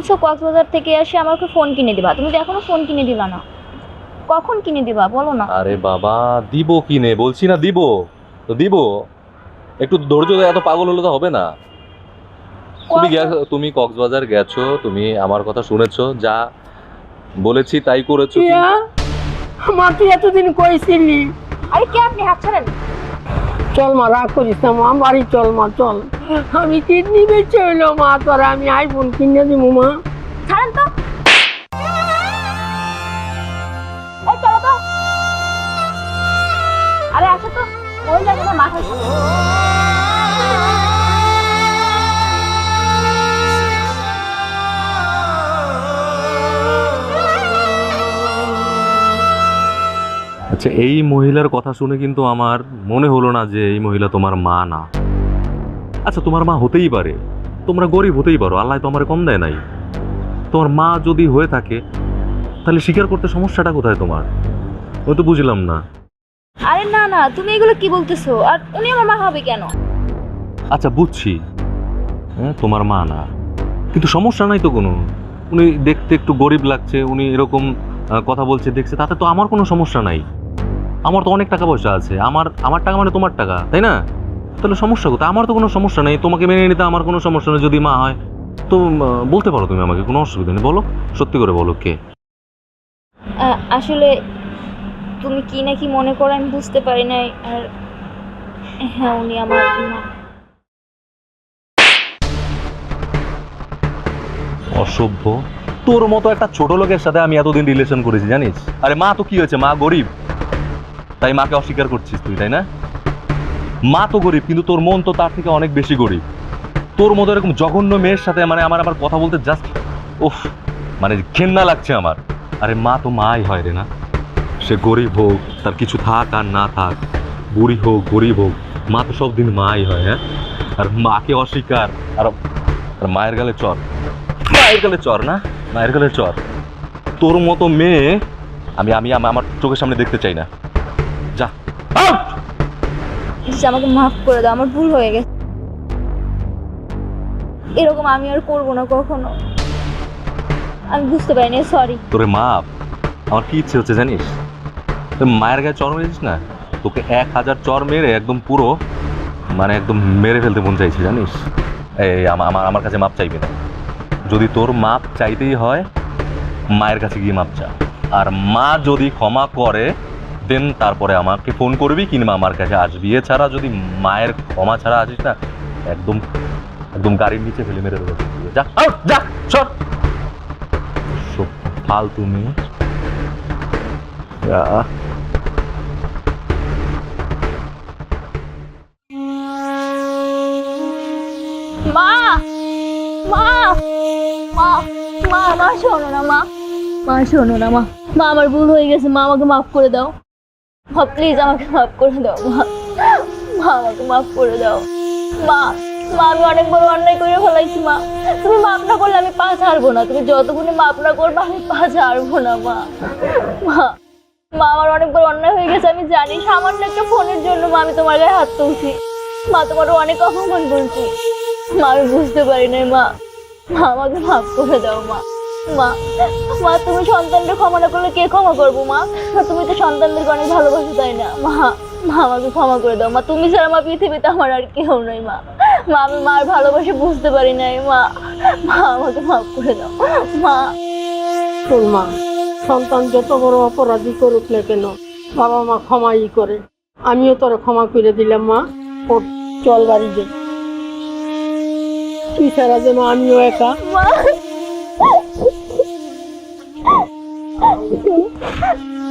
বলছো কক্সবাজার থেকে এসে আমাকে ফোন কিনে দিবা। তুমি তো এখনও ফোন কিনে দিলা না। কখন কিনে দিবা বলো না। আরে বাবা দিব কিনে? বলছি না দিব। তো দিব। একটু ধৈর্য ধরে এত পাগল হলে তো হবে না। তুমি গেছো তুমি কক্সবাজার গেছো তুমি আমার কথা শুনেছো যা বলেছি তাই করেছ মা তুই এতদিন কইছিলি। আরে কে আপনি হাত ছাড়েন? চল মা রাগ করিস না মা বাড়ি চল মা চল। আমি কিডনি বেচে হইল, মা। তোরা আমি আইফোন কিনে দিব মা। তো। চলো তো। আরে, আসো তো। না মাথা আচ্ছা এই মহিলার কথা শুনে কিন্তু আমার মনে হলো না যে এই মহিলা তোমার মা না। আচ্ছা তোমার মা হতেই পারে। তোমরা গরিব হতেই পারো আল্লাহ তো আমার কম দেয় নাই। তোমার মা যদি হয়ে থাকে তাহলে স্বীকার করতে সমস্যাটা কোথায় তোমার? আমি তো বুঝলাম না। আরে না না তুমি এগুলো কি বলতেছো? আর উনি আমার মা হবে কেন? আচ্ছা বুঝছি। হ্যাঁ তোমার মা না। কিন্তু সমস্যা নাই তো কোনো। উনি দেখতে একটু গরিব লাগছে উনি এরকম কথা বলছে দেখছে তাতে তো আমার কোনো সমস্যা নাই। আমার তো অনেক টাকা পয়সা আছে। আমার আমার টাকা মানে তোমার টাকা তাই না? তাহলে সমস্যা কোথায়? আমার তো কোনো সমস্যা নেই। তোমাকে মেনে নিতে আমার কোনো সমস্যা নেই। যদি মা হয় তো বলতে পারো তুমি আমাকে কোনো অসুবিধা নেই। বলো সত্যি করে বলো কে? আসলে তুমি কি না কি মনে করো আমি বুঝতে পারি নাই আর হ্যাঁ উনি আমার মা। অসভ্য। তোর মতো একটা ছোট লোকের সাথে আমি এতদিন রিলেশন করেছি জানিস? আরে মা তো কি হয়েছে? মা গরিব। তাই মাকে অস্বীকার করছিস তুই তাই না? মা তো গরিব, কিন্তু তোর মন তো তার থেকে অনেক বেশি গরিব। তোর মতো এরকম জঘন্য মেয়ের সাথে মানে আমার আমার কথা বলতে জাস্ট উফ মানে ঘেন্না লাগছে আমার। আরে মা তো মাই হয় রে না। সে গরিব হোক, তার কিছু থাক আর না থাক, বুড়ি হোক, গরিব হোক, মা তো সব দিন মাই হয় হ্যাঁ? আর মাকে অস্বীকার, আর আর মায়ের গালে চর। মায়ের গালে চর না? মায়ের গালে চর। তোর মতো মেয়ে আমি আমি আমার চোখের সামনে দেখতে চাই না। যা প্লিজ আমাকে মাফ করে দাও, আমার ভুল হয়ে গেছে। এরকম আমি আর করব না কখনো। আমি বুঝতে পারিনি সরি তোরে মা আমার কি ইচ্ছে হচ্ছে জানিস? তোর মায়ের গায়ে চর মেরেছিস না? তোকে এক হাজার চর মেরে একদম পুরো মানে একদম মেরে ফেলতে মন চাইছে, জানিস? এই আমা- আমার আমার কাছে মাপ চাইবে না। যদি তোর মাপ চাইতেই হয়, মায়ের কাছে গিয়ে মাপ চা। আর মা যদি ক্ষমা করে দেন তারপরে আমাকে ফোন করবি কিংবা আমার কাছে আসবি। এছাড়া যদি মায়ের ক্ষমা ছাড়া আসিস না একদম একদম গাড়ির নিচে ফেলে মেরে দেবো। যা out, যা সর। ফালতু মেয়ে। মা মা মা মা মা শোনো না মা। মা শোনো না মা। মা আমার ভুল হয়ে গেছে মা আমাকে মাফ করে দাও। মা, প্লিজ আমাকে মাফ করে দাও, মা। মা, আমাকে মাফ করে দাও। মা মা, আমি অনেক বড় অন্যায় করে ফেলাইছি, মা। তুমি মাপ না করলে আমি পা ছাড়বো না। তুমি যতক্ষণে মাপ না করবে, আমি পা ছাড়বো না, মা। মা মা, আমার অনেক বড় অন্যায় হয়ে গেছে, আমি জানি। সামান্য একটা ফোনের জন্য, মা, আমি তোমার গায়ে হাত তুলছি। মা, তোমার অনেক অপমান করছি। মা, আমি বুঝতে পারি নাই, মা। মা, আমাকে মাফ করে দাও, মা। মা মা তুমি সন্তানকে ক্ষমা না করলে কে ক্ষমা করব মা? তুমি তো সন্তানদেরকে অনেক ভালোবাসো তাই না? মা মা আমাকে ক্ষমা করে দাও মা। তুমি ছাড়া মা পৃথিবীতে আমার আর কেউ নয় মা। মা আমি মার ভালোবাসে বুঝতে পারি নাই মা। মা আমাকে মাফ করে দাও মা। তোর মা সন্তান যত বড় অপরাধী করুক না কেন বাবা মা ক্ষমাই করে। আমিও তোর ক্ষমা করে দিলাম মা। ওঠ, চল বাড়ি যে। তুই ছাড়া যেন আমিও একা। মা 어?